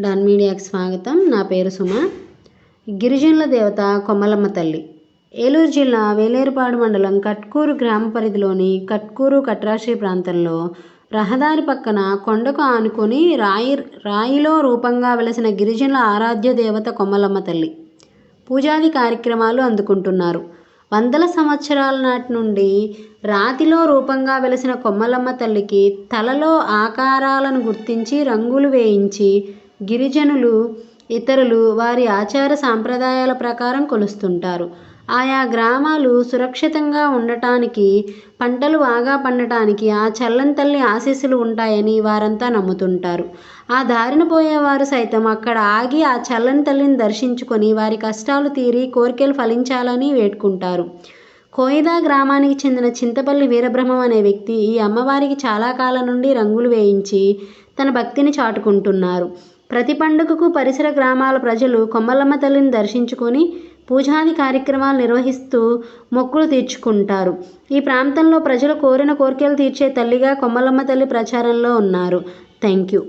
Don మీడియాకి స్వాగతం. నా పేరు సుమ. గిరిజనుల దేవత కొమ్మలమ్మ తల్లి. ఏలూరు జిల్లా వేలేరుపాడు మండలం కట్కూరు గ్రామ పరిధిలోని కట్కూరు కట్రాశ్రీ ప్రాంతంలో రహదారి పక్కన కొండకు ఆనుకొని రాయి రాయిలో రూపంగా వెలసిన గిరిజనుల ఆరాధ్య దేవత కొమ్మలమ్మ తల్లి. పూజాది కార్యక్రమాలు అందుకుంటున్నారు. వందల సంవత్సరాల నాటి నుండి రాతిలో రూపంగా వెలసిన కొమ్మలమ్మ తల్లికి తలలో ఆకారాలను గుర్తించి రంగులు వేయించి గిరిజనులు ఇతరులు వారి ఆచార సాంప్రదాయాల ప్రకారం కొలుస్తుంటారు. ఆయా గ్రామాలు సురక్షితంగా ఉండటానికి పంటలు బాగా పండటానికి ఆ చల్లని తల్లి ఆశీస్సులు ఉంటాయని వారంతా నమ్ముతుంటారు. ఆ దారిన పోయేవారు సైతం అక్కడ ఆగి ఆ చల్లని తల్లిని దర్శించుకొని వారి కష్టాలు తీరి కోరికలు ఫలించాలని వేడుకుంటారు. కోయిదా గ్రామానికి చెందిన చింతపల్లి వీరబ్రహ్మం అనే వ్యక్తి ఈ అమ్మవారికి చాలా కాలం నుండి రంగులు వేయించి తన భక్తిని చాటుకుంటున్నారు. ప్రతి పండుగకు పరిసర గ్రామాల ప్రజలు కొమ్మలమ్మ తల్లిని దర్శించుకొని పూజాది కార్యక్రమాలు నిర్వహిస్తూ మొక్కులు తీర్చుకుంటారు. ఈ ప్రాంతంలో ప్రజలు కోరిన కోరికలు తీర్చే తల్లిగా కొమ్మలమ్మ తల్లి ప్రచారంలో ఉన్నారు. Thank you